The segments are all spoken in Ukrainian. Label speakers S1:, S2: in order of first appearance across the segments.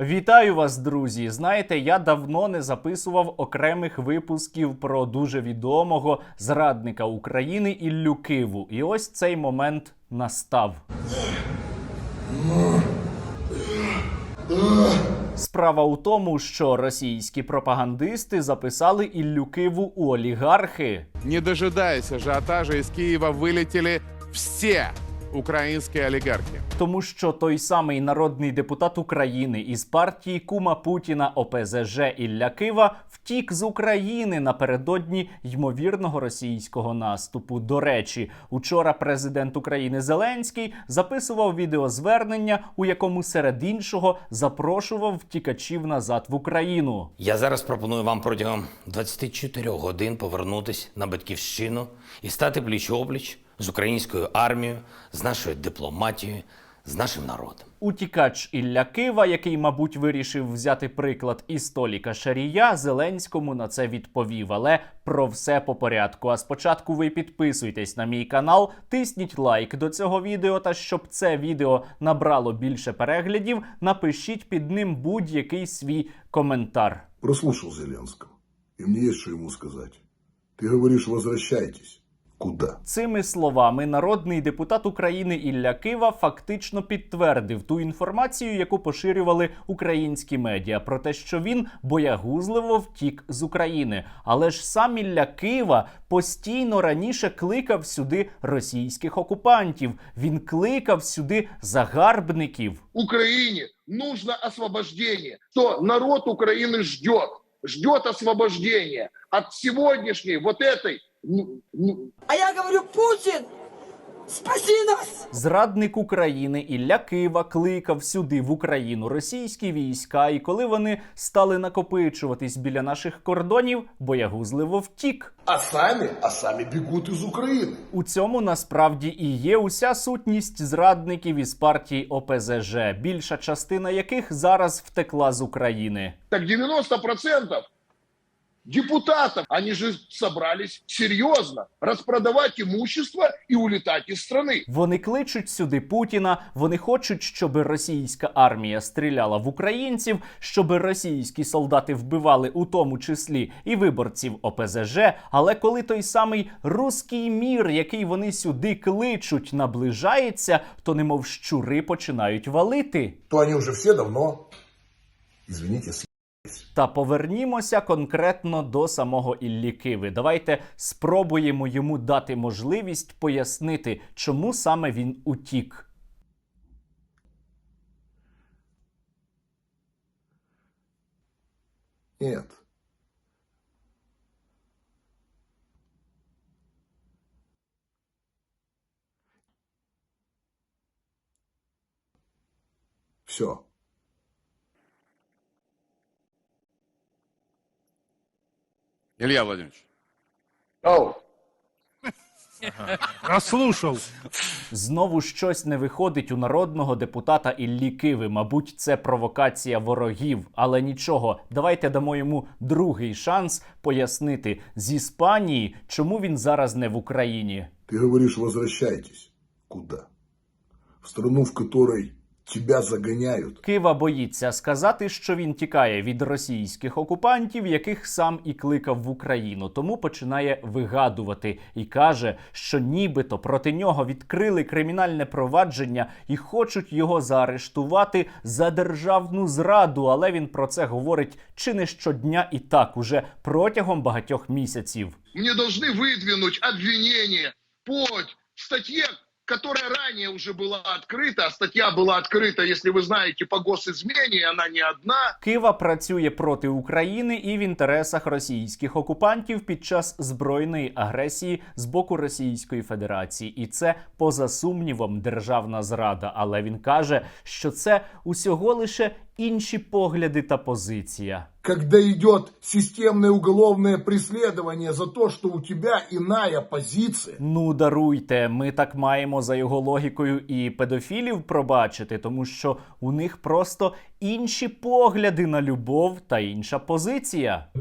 S1: Вітаю вас, друзі! Знаєте, я давно не записував окремих випусків про дуже відомого зрадника України Іллю Киву. І ось цей момент настав. Справа у тому, що російські пропагандисти записали Іллю Киву у олігархи.
S2: Не дожидаясь ажиотажа, из Киева вылетели все украинские олигархи.
S1: Тому що той самий народний депутат України із партії Кума Путіна ОПЗЖ Ілля Кива втік з України напередодні ймовірного російського наступу. До речі, учора президент України Зеленський записував відеозвернення, у якому серед іншого запрошував втікачів назад в Україну.
S3: Я зараз пропоную вам протягом 24 годин повернутись на батьківщину і стати пліч-опліч з українською армією, з нашою дипломатією, з нашим народом.
S1: Утікач Ілля Кива, який, мабуть, вирішив взяти приклад із Толіка Шарія, Зеленському на це відповів. Але про все по порядку. А спочатку ви підписуйтесь на мій канал, тисніть лайк до цього відео. Та щоб це відео набрало більше переглядів, напишіть під ним будь-який свій коментар.
S4: Прослушал Зеленского. И мне есть что ему сказать. Ты говоришь, возвращайтесь. Куда?
S1: Цими словами народний депутат України Ілля Кива фактично підтвердив ту інформацію, яку поширювали українські медіа, про те, що він боягузливо втік з України. Але ж сам Ілля Кива постійно раніше кликав сюди російських окупантів. Він кликав сюди загарбників.
S5: Украине нужно освобождение, что народ Украины ждет, ждет освобождения от сегодняшней вот этой
S6: А я говорю, Путин, спаси нас!
S1: Зрадник України Ілля Кива кликав сюди в Україну російські війська, і коли вони стали накопичуватись біля наших кордонів, боягузливо втік.
S4: А сами, а сами бегут из Украины.
S1: У цьому насправді і є уся сутність зрадників із партії ОПЗЖ, більша частина яких зараз втекла з України.
S5: так 90% депутатов, они же собрались серьезно распродавать имущество и улетать из страны.
S1: Вони кличуть сюди Путіна. Вони хочуть, щоб російська армія стріляла в українців, щоб російські солдати вбивали у тому числі і виборців ОПЗЖ. Але коли той самий руський мір, який вони сюди кличуть, наближається, то немов щури починають валити.
S4: То они уже все давно, извините, с***.
S1: Та повернімося конкретно до самого Іллі Киви. Давайте спробуємо йому дати можливість пояснити, чому саме він утік.
S4: Нет. Все.
S2: Илья Владимирович,
S5: Оу.
S7: Расслушал.
S1: Знову щось не виходить у народного депутата Іллі Киви. Мабуть, це провокація ворогів. Але нічого, давайте дамо йому другий шанс пояснити з Іспанії, чому він зараз не в Україні.
S4: Ты говоришь, возвращайтесь. Куда? В страну, в которой тебя загоняют.
S1: Кива боїться сказати, що він тікає від російських окупантів, яких сам і кликав в Україну. Тому починає вигадувати і каже, що нібито проти нього відкрили кримінальне провадження і хочуть його заарештувати за державну зраду. Але він про це говорить чи не щодня і так уже протягом багатьох місяців.
S5: Мне должны выдвинуть обвинение по статье, которая ранее уже была открыта. А статья была открыта, если вы знаете, по госизмене, и она не одна.
S1: Кива працює проти України і в інтересах російських окупантів під час збройної агресії з боку Російської Федерації, і це поза сумнівом державна зрада. Але він каже, що це усього лише інші погляди та позиція.
S4: Когда идет системное уголовное преследование за то, что у тебя иная позиция,
S1: Ну даруйте, ми так маємо за його логікою і педофілів пробачити, тому що у них просто інші погляди на любов та інша позиція.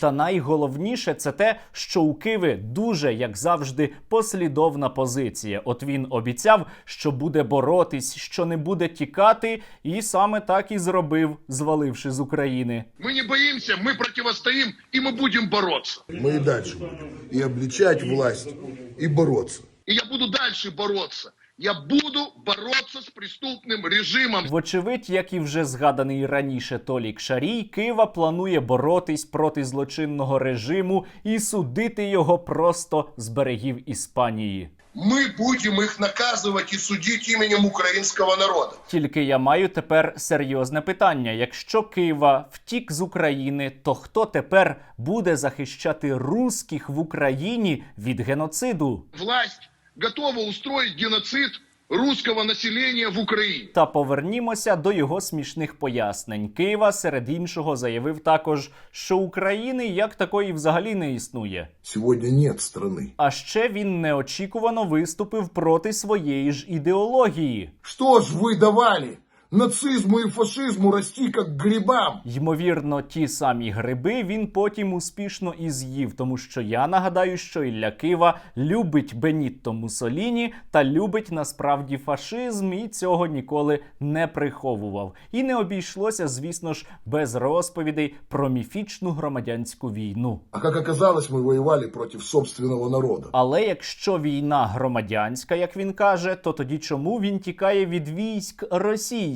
S1: Та найголовніше це те, що у Киви дуже, як завжди, послідовна позиція. От він обіцяв, що буде боротись, що не буде тікати, і саме так і зробив, зваливши з України.
S5: Мы не боимся, мы противостоим, и мы будем бороться.
S4: Мы и дальше будем. И обличать власть, и бороться.
S5: И я буду дальше бороться. Я буду бороться с преступным режимом.
S1: Вочевидь, як і вже згаданий раніше Толік Шарій, Кива планує боротись проти злочинного режиму і судити його просто з берегів Іспанії.
S4: Мы будем их наказывать и судить именем украинского народа.
S1: Тільки я маю тепер серйозне питання: якщо Кива втік з України, то хто тепер буде захищати русських в Україні від геноциду?
S5: Власть готова устроить геноцид русского населення в Україні.
S1: Та повернімося до його смішних пояснень. Києва серед іншого заявив також, що України як такої взагалі не існує.
S4: Сьогодні нет страны.
S1: А ще він неочікувано виступив проти своєї ж ідеології.
S4: Що ж ви давали нацизму и фашизму расти как грибам?
S1: Ймовірно, ті самі гриби він потім успішно і з'їв, тому що я нагадаю, що Ілля Кива любить Бенітто Мусоліні та любить насправді фашизм і цього ніколи не приховував. І не обійшлося, звісно ж, без розповідей про міфічну громадянську війну.
S4: А как оказалось, мы воевали против собственного народа.
S1: Але якщо війна громадянська, як він каже, то тоді чому він тікає від військ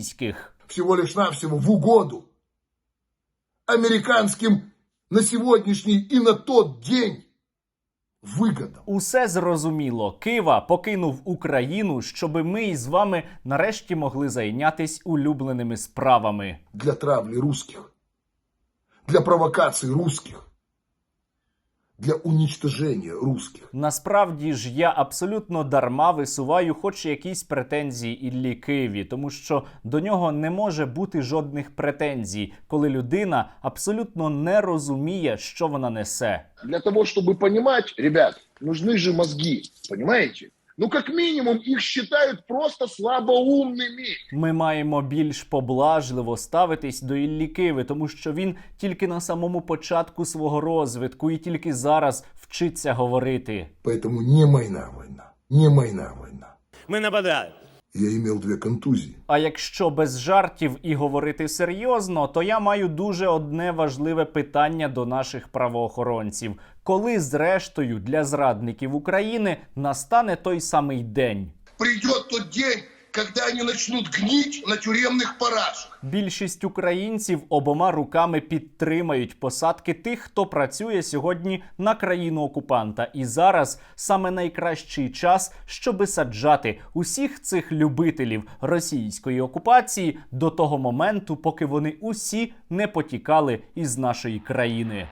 S1: російських?
S4: Всего лишь навсего в угоду американским на сегодняшний и на тот день выгодам.
S1: Усе зрозуміло. Кива покинув Україну, щоби ми із вами нарешті могли зайнятись улюбленими справами.
S4: для травли русских, для провокаций русских, для уничтожения русських.
S1: Насправді ж я абсолютно дарма висуваю хоч якісь претензії Іллі Києві, тому що до нього не може бути жодних претензій, коли людина абсолютно не розуміє, що вона несе.
S5: Для того, щоб розуміти, ребят, нужны же мозги, понимаете? Ну, как минимум, их считают просто слабоумными.
S1: Ми маємо більш поблажливо ставитись до Іллі Киви, тому що він тільки на самому початку свого розвитку і тільки зараз вчиться говорити.
S4: Поэтому не майна война, не майна война.
S7: Мы нападаем.
S4: Я имел две контузии.
S1: А якщо без жартів і говорити серйозно, то я маю дуже одне важливе питання до наших правоохоронців: коли, зрештою, для зрадників України настане той самий день?
S4: Придет тот день, когда они начнут гнить на тюремных парашах.
S1: Більшість українців обома руками підтримають посадки тих, хто працює сьогодні на країну окупанта. І зараз саме найкращий час, щоби саджати усіх цих любителів російської окупації до того моменту, поки вони усі не потікали із нашої країни.